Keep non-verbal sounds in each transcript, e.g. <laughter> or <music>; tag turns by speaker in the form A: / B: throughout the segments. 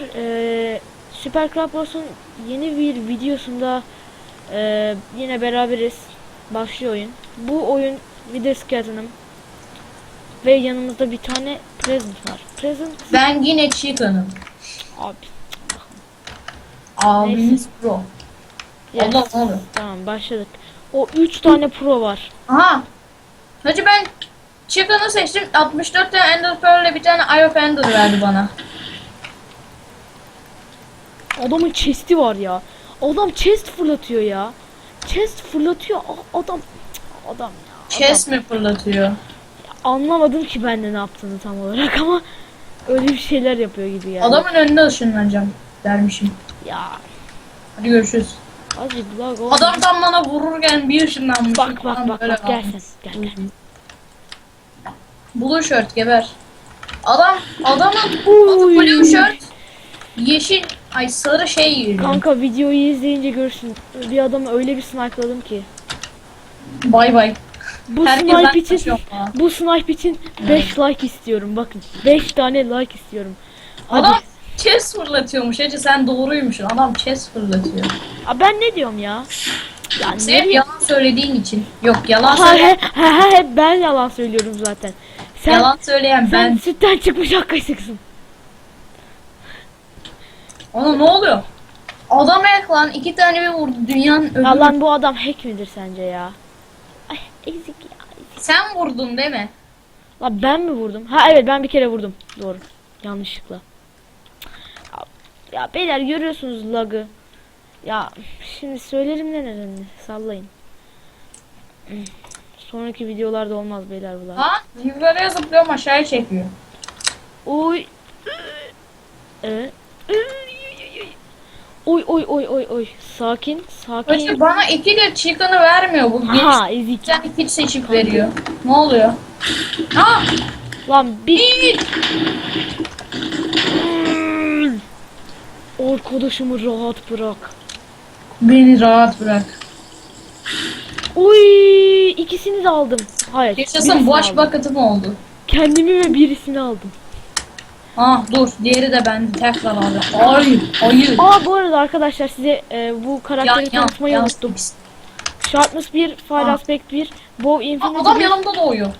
A: Ee, Süper Boss'un yeni bir videosunda ee, yine beraberiz. Başlıyor oyun. Bu oyun Wither Skeleton'ım. Ve yanımızda bir tane present var. Present
B: Ben yine Chicken'ım.
A: abi.
B: Abimiz pro.
A: Yes.
B: Allah oluyor?
A: Tamam başladık. O 3 tane pro var.
B: Aha. Hacı ben Chicken'ı seçtim. 64 tane Ender Pearl'le bir tane Eye of Ender verdi bana.
A: Adamın chest'i var ya. Adam chest fırlatıyor ya. Chest fırlatıyor. Adam adam ya.
B: Chest mi fırlatıyor?
A: Anlamadım ki ben de ne yaptığını tam olarak ama öyle bir şeyler yapıyor gibi yani.
B: Adamın önünde ışınlanacağım dermişim.
A: Ya
B: Hadi görüşürüz.
A: azıcık lag oldu.
B: Adam tam bana vururken bir ışınlanmış.
A: Bak bak bak bak gel sen gel gel.
B: Blue shirt geber. Adam adamın adı blue shirt yeşil ay sarı şey yürüyor.
A: Kanka videoyu izleyince görürsün. Bir adamı öyle bir snipeladım ki.
B: Bay bay.
A: Bu
B: Herkes
A: snipe için bu snipe için 5 like istiyorum. Bakın 5 tane like istiyorum. Hadi.
B: Adam chest fırlatıyormuş. Ece sen doğruymuşsun. Adam chest fırlatıyor.
A: Aa, ben ne diyorum ya? Ya
B: Sen yalan söylediğin için. Yok yalan
A: Ha,
B: söyle.
A: he, he, he, ben yalan söylüyorum zaten. Sen,
B: Yalan söyleyen
A: sen
B: ben.
A: sütten çıkmış ak kaşıksın.
B: Ona ne oluyor? Adam ayak lan iki tane bir vurdu dünyanın öbür.
A: Ya lan bu adam hack midir sence ya? Ay ezik ya. ezik.
B: Sen vurdun değil mi?
A: Lan ben mi vurdum? Ha evet ben bir kere vurdum. Doğru. Yanlışlıkla. Ya, ya beyler görüyorsunuz lagı. Ya şimdi söylerim ne nedenini. Sallayın. Sonraki videolarda olmaz beyler bu lag.
B: Ha? Yukarıya zıplıyorum aşağıya çekiyor.
A: Oy. Ee, Oy oy oy oy oy. Sakin, sakin.
B: Hacı bana iki de chicken'ı vermiyor bu.
A: Ha ezik.
B: Sen iki seçip veriyor. Ne oluyor? Ha!
A: Lan bir
B: Bir!
A: arkadaşımı rahat bırak.
B: Beni rahat bırak.
A: Oy ikisini de aldım. Hayır.
B: Yaşasın
A: birisini
B: boş
A: aldım.
B: bakıtım oldu.
A: Kendimi ve birisini aldım.
B: Ah dur diğeri de bende tekrar aldı. Ay ayı.
A: Aa bu arada arkadaşlar size e, bu karakteri tanıtmayı unuttum. Sharpness 1, Fire
B: Aa.
A: Aspect 1, Bow
B: Aa,
A: Infinity
B: adam
A: 1
B: yanımda doğuyor.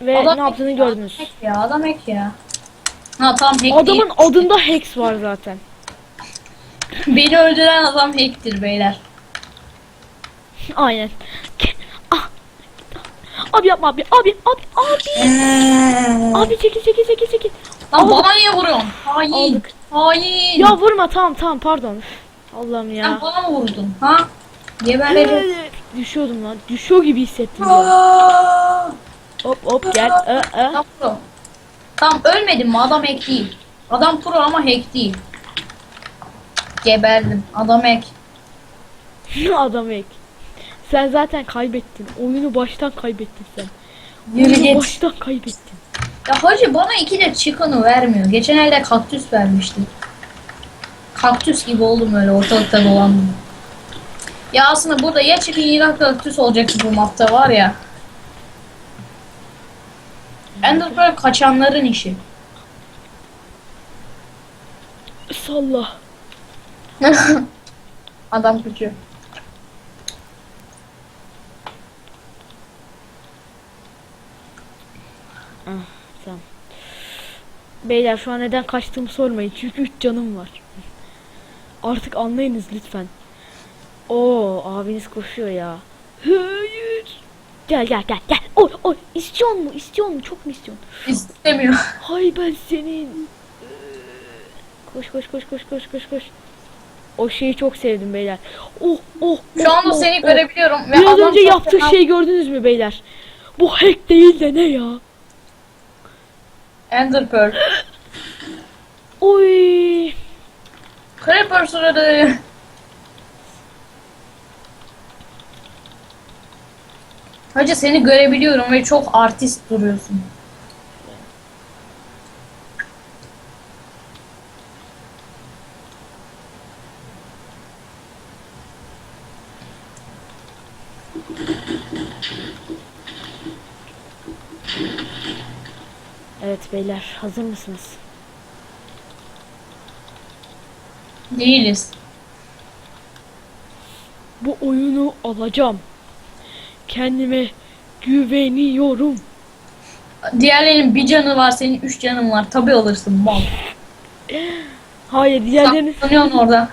A: ve
B: adam
A: ne yaptığını
B: hack ya,
A: gördünüz.
B: Hack ya adam hack ya. Ha tamam hack
A: Adamın
B: değil.
A: adında Hex var zaten. <laughs>
B: Beni öldüren adam hacktir beyler. <laughs>
A: Aynen. Ah. Abi yapma abi abi abi abi. Abi çekil çekil çekil çekil.
B: Lan bana niye vuruyorsun? Hain.
A: Aldık.
B: Hain.
A: Ya vurma tamam tamam pardon. Üf, Allah'ım
B: Sen
A: ya.
B: bana mı vurdun? Ha? Geberlerim.
A: Düşüyordum lan. Düşüyor gibi hissettim ya.
B: Aa!
A: Hop hop gel. Ö, ö.
B: Tam pro. Tamam ölmedim mi? Adam hack değil. Adam pro ama hack değil. Geberdim. Adam hack. <laughs>
A: Adam ek. Sen zaten kaybettin. Oyunu baştan kaybettin sen.
B: Yürü
A: Oyunu
B: git.
A: baştan kaybettin.
B: Ya hacı bana iki de chicken'ı vermiyor. Geçen elde kaktüs vermişti. Kaktüs gibi oldum öyle ortalıkta dolandım. Ya aslında burada ya chicken ya kaktüs olacaktı bu mapta var ya. Ender böyle kaçanların işi.
A: Salla. <laughs>
B: Adam kaçıyor.
A: Tamam. Beyler şu an neden kaçtığımı sormayın. Çünkü 3 canım var. Artık anlayınız lütfen. Oo abiniz koşuyor ya. Hayır. Gel gel gel gel. Oy oy. İstiyor mu? İstiyor mu? Çok mu istiyorsun?
B: İstemiyor.
A: Hay ben senin. Koş koş koş koş koş koş koş. O şeyi çok sevdim beyler. Oh oh.
B: Şu
A: oh,
B: anda
A: oh,
B: seni
A: oh.
B: görebiliyorum ve
A: Biraz önce yaptığı şeyi gördünüz mü beyler? Bu hack değil de ne ya?
B: Ender Pearl.
A: Oy.
B: Creeper sırada. Hacı seni görebiliyorum ve çok artist duruyorsun.
A: Evet beyler hazır mısınız?
B: Değiliz.
A: Bu oyunu alacağım. Kendime güveniyorum.
B: Diğerlerinin bir canı var, senin üç canın var. Tabii alırsın mal.
A: Hayır diğerlerini
B: Saklanıyorsun orada.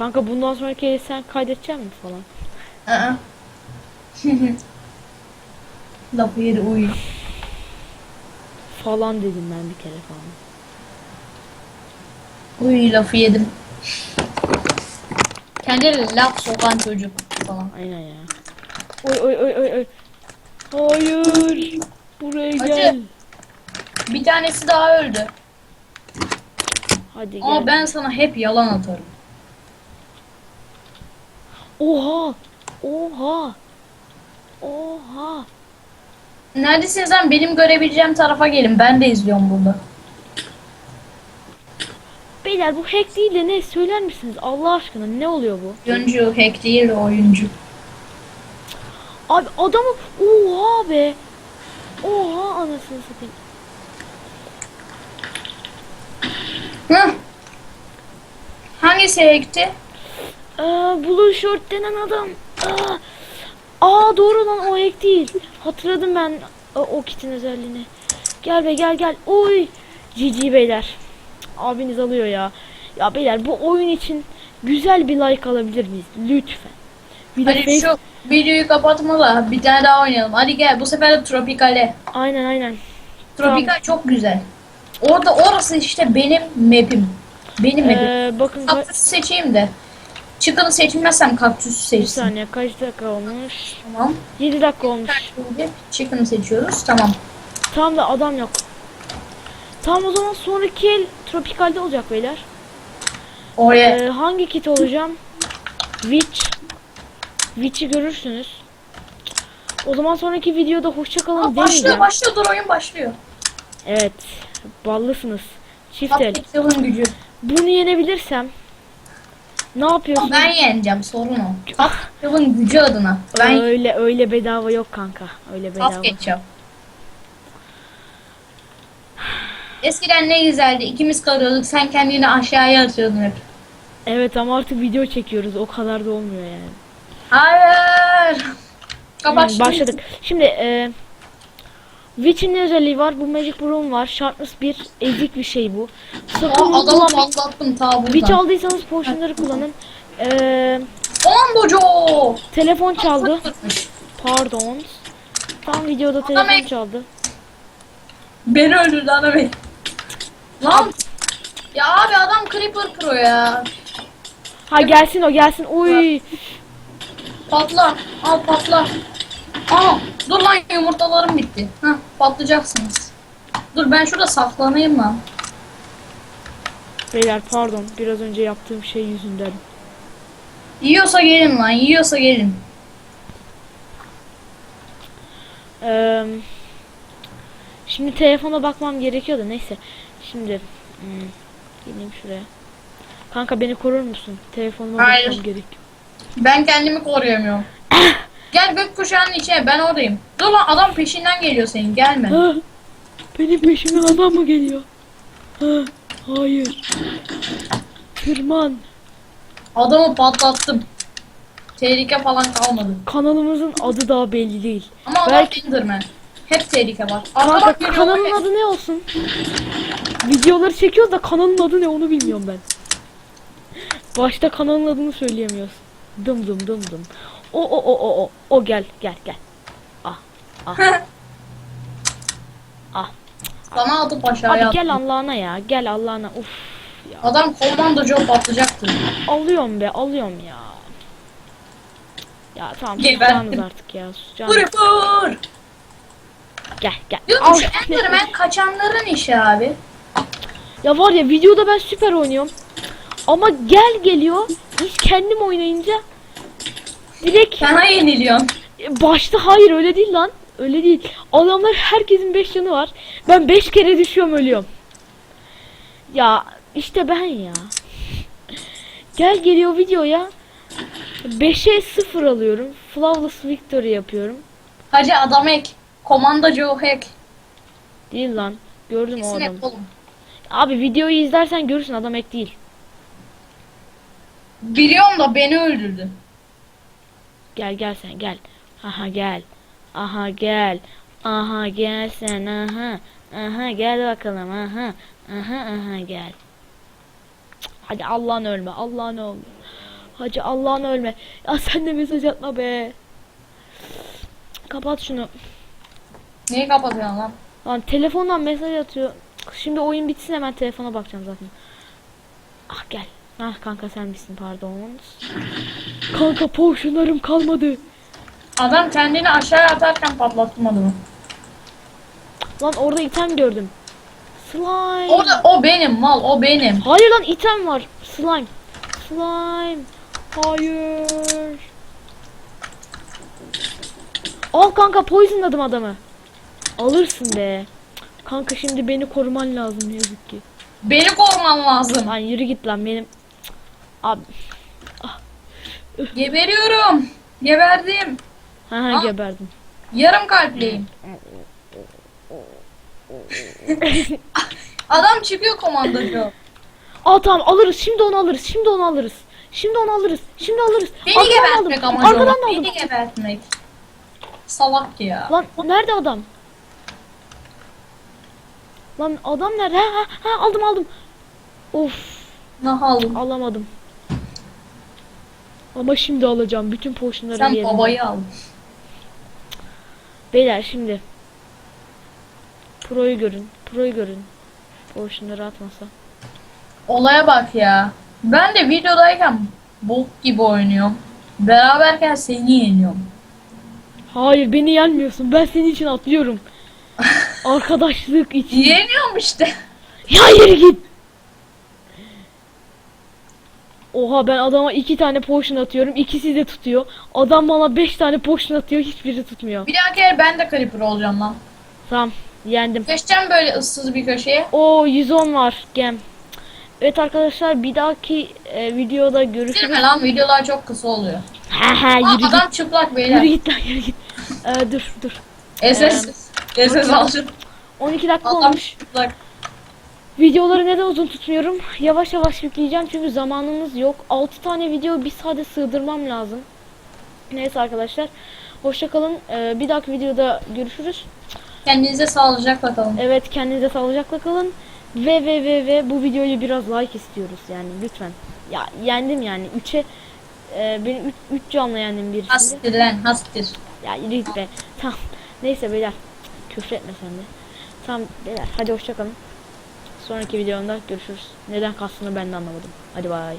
A: Kanka bundan sonraki sen kaydedecek misin falan?
B: Aa. <laughs> Lafı yeri uyu.
A: Falan dedim ben bir kere falan.
B: Uyu lafı yedim. Kendine laf sokan çocuk falan.
A: Aynen ya. Oy oy oy oy oy. Hayır. Buraya
B: Hacı.
A: gel.
B: Bir tanesi daha öldü.
A: Hadi gel.
B: Ama ben sana hep yalan atarım.
A: Oha. Oha. Oha.
B: Neredesiniz lan? Benim görebileceğim tarafa gelin. Ben de izliyorum burada.
A: Beyler bu hack değil de ne söyler misiniz Allah aşkına ne oluyor bu?
B: Oyuncu hack değil de oyuncu.
A: Abi adamı oha be. Oha anasını satayım.
B: Hıh. Hangisi hackti?
A: Aa, Blue Short denen adam. Aa, Aa doğru lan o hack değil. Hatırladım ben o, o kitin özelliğini. Gel be gel gel. Oy. GG beyler. Abiniz alıyor ya. Ya beyler bu oyun için güzel bir like alabilir miyiz? Lütfen. Bir de
B: Hadi
A: face-
B: şu videoyu kapatma da bir tane daha oynayalım. Hadi gel bu sefer de Tropical'e.
A: Aynen aynen.
B: Tropical çok güzel. Orada orası işte benim map'im. Benim map'im.
A: Ee, bakın ka-
B: Kaktüsü seçeyim de. Çıkın'ı seçmezsem kaktüsü
A: bir
B: seçsin.
A: saniye kaç dakika olmuş?
B: Tamam.
A: 7 dakika olmuş.
B: Şimdi Chicken'ı seçiyoruz. Tamam.
A: Tam da adam yok. Tamam o zaman sonraki el tropikalde olacak beyler.
B: Oraya.
A: Ee, hangi kit olacağım? Witch. Witch'i görürsünüz. O zaman sonraki videoda hoşça kalın
B: Aa, başlıyor
A: demeyeceğim.
B: başlıyor dur oyun başlıyor.
A: Evet. Ballısınız. Çift el.
B: Gücü.
A: Bunu yenebilirsem ne yapıyorsunuz?
B: Ben yeneceğim sorun o. Tatlı'nın gücü adına. Ben
A: Öyle öyle bedava yok kanka. Öyle bedava.
B: pas geçeceğim. Eskiden ne güzeldi. İkimiz kalıyorduk. Sen kendini aşağıya atıyordun hep.
A: Evet ama artık video çekiyoruz. O kadar da olmuyor yani.
B: Hayır. Kapat
A: Hmm, başladık. Şimdi e, Witch'in ne özelliği var? Bu Magic Broom var. Sharpness 1 ezik bir şey bu. Sakın
B: Aa,
A: bunu
B: adamı
A: kullanmayın.
B: patlattım ta
A: Witch aldıysanız potionları kullanın. E,
B: Kombocu.
A: telefon çaldı. Pardon. Tam videoda telefon çaldı.
B: Beni öldürdü ana beni. Lan. Ya abi adam Creeper Pro ya.
A: Ha gelsin o gelsin. Uy.
B: Patla. Al patla. Aa, dur lan yumurtalarım bitti. Hah patlayacaksınız. Dur ben şurada saklanayım lan.
A: Beyler pardon. Biraz önce yaptığım şey yüzünden.
B: Yiyorsa gelin lan yiyorsa gelin.
A: Eee şimdi telefona bakmam gerekiyor da neyse. Şimdi hmm, geleyim şuraya. Kanka beni korur musun? Telefonuma
B: Hayır.
A: bakmam gerekiyor.
B: Ben kendimi koruyamıyorum. <laughs> Gel gökkuşağının içine ben oradayım. Dur lan adam peşinden geliyor senin gelme.
A: Ha, benim peşimden adam mı geliyor? Ha, hayır. Tırman.
B: Adamı patlattım. Tehlike falan kalmadı.
A: Kanalımızın adı daha belli değil.
B: Ama adam
A: Belki-
B: Enderman. Hep tehlike var.
A: Kanka
B: Arkadan geliyor,
A: kanalın
B: evet.
A: adı ne olsun? Videoları çekiyoruz da kanalın adı ne onu bilmiyorum ben. Başta kanalın adını söyleyemiyoruz. Dım dım dım dım. O o o o o o gel gel gel. Ah ah ah.
B: Sana atıp aşağıya attım.
A: gel Allah'ına ya gel Allah'ına. Uf ya.
B: Adam komandocu patlayacaktı.
A: Alıyorum be alıyorum ya. Ya tamam susacağınız artık ya susacağınız.
B: Creeper!
A: Gel gel.
B: Diyorum
A: Al.
B: şu Enderman kaçanların işi abi.
A: Ya var ya videoda ben süper oynuyorum. Ama gel geliyor. Hiç kendim oynayınca direkt
B: Sana yeniliyorsun.
A: e, başta hayır öyle değil lan. Öyle değil. Adamlar herkesin 5 canı var. Ben 5 kere düşüyorum ölüyorum. Ya işte ben ya. Gel geliyor videoya. 5'e 0 alıyorum. Flawless victory yapıyorum.
B: Hacı adam ek. Komando Joe Hack.
A: Değil lan. Gördüm o
B: Kesin
A: adamı.
B: hep oğlum.
A: Abi videoyu izlersen görürsün adam ek değil.
B: Biliyorum da beni öldürdü.
A: Gel gel sen gel. Aha gel. Aha gel. Aha gel sen aha. Aha gel bakalım aha. Aha aha gel. Cık, Hadi Allah'ın ölme. Allah'ın ölme. Hacı Allah'ın ölme. Ya sen de mesaj atma be. Kapat şunu.
B: Neyi kapatıyorsun lan?
A: Lan telefondan mesaj atıyor. Şimdi oyun bitsin hemen telefona bakacağım zaten. Ah gel. Ah kanka sen misin pardon. Kanka potionlarım kalmadı.
B: Adam kendini aşağı atarken patlatmadı mı?
A: Lan orada item gördüm. Slime.
B: Orada o benim mal o benim.
A: Hayır lan item var. Slime. Slime. Hayır. Al kanka poisonladım adamı. Alırsın be. Kanka şimdi beni koruman lazım ne yazık ki.
B: Beni koruman lazım.
A: Lan yürü git lan benim. Abi.
B: Geberiyorum. Geberdim.
A: Ha ha geberdim.
B: Yarım kalpliyim. Adam çıkıyor komandocu.
A: Aa tamam alırız. Şimdi onu alırız. Şimdi onu alırız. Şimdi onu alırız. Şimdi alırız.
B: Beni
A: Arkadan
B: gebertmek
A: aldım.
B: amacı
A: Arkadan aldım.
B: Beni gebertmek. Salak ya.
A: Lan nerede adam? Lan adam nerede? Ha, ha, ha aldım aldım. Of
B: Nahal.
A: alamadım. Ama şimdi alacağım. Bütün potionları
B: Sen
A: yerine.
B: babayı al.
A: Beyler şimdi. Pro'yu görün. Pro'yu görün. Potionları atmasa.
B: Olaya bak ya. Ben de videodayken bok gibi oynuyorum. Beraberken seni yeniyorum.
A: Hayır beni yenmiyorsun. Ben senin için atlıyorum. <laughs> Arkadaşlık için.
B: Yeniyorum işte.
A: Ya yürü git. Oha ben adama iki tane potion atıyorum. ikisi de tutuyor. Adam bana beş tane potion atıyor. Hiçbiri tutmuyor.
B: Bir dahaki ben de creeper olacağım lan.
A: Tamam yendim.
B: Geçeceğim böyle ıssız bir köşeye.
A: O 110 var gem. Evet arkadaşlar bir dahaki e, videoda görüşürüz.
B: Silme lan videolar çok kısa oluyor.
A: Ha ha
B: Aa,
A: yürü git.
B: adam çıplak
A: Yürü
B: beyler.
A: git lan yürü git. <laughs> Ee, dur dur.
B: SS. SS alsın.
A: 12 dakika
B: Adam
A: olmuş.
B: çıplak.
A: Videoları neden uzun tutmuyorum? Yavaş yavaş yükleyeceğim çünkü zamanımız yok. 6 tane video bir saate sığdırmam lazım. Neyse arkadaşlar. Hoşçakalın. Ee, bir dahaki videoda görüşürüz.
B: Kendinize sağlıcakla kalın.
A: Evet kendinize sağlıcakla kalın. Ve ve ve ve bu videoyu biraz like istiyoruz yani lütfen. Ya yendim yani 3'e e, benim 3 canlı yendim birisinde.
B: Hastir lan hastir.
A: Ya yürü be. Tamam. Neyse beyler. Küfür etme sen de. Tamam beyler hadi hoşçakalın. Sonraki videomda görüşürüz. Neden kastını ben de anlamadım. Hadi bay.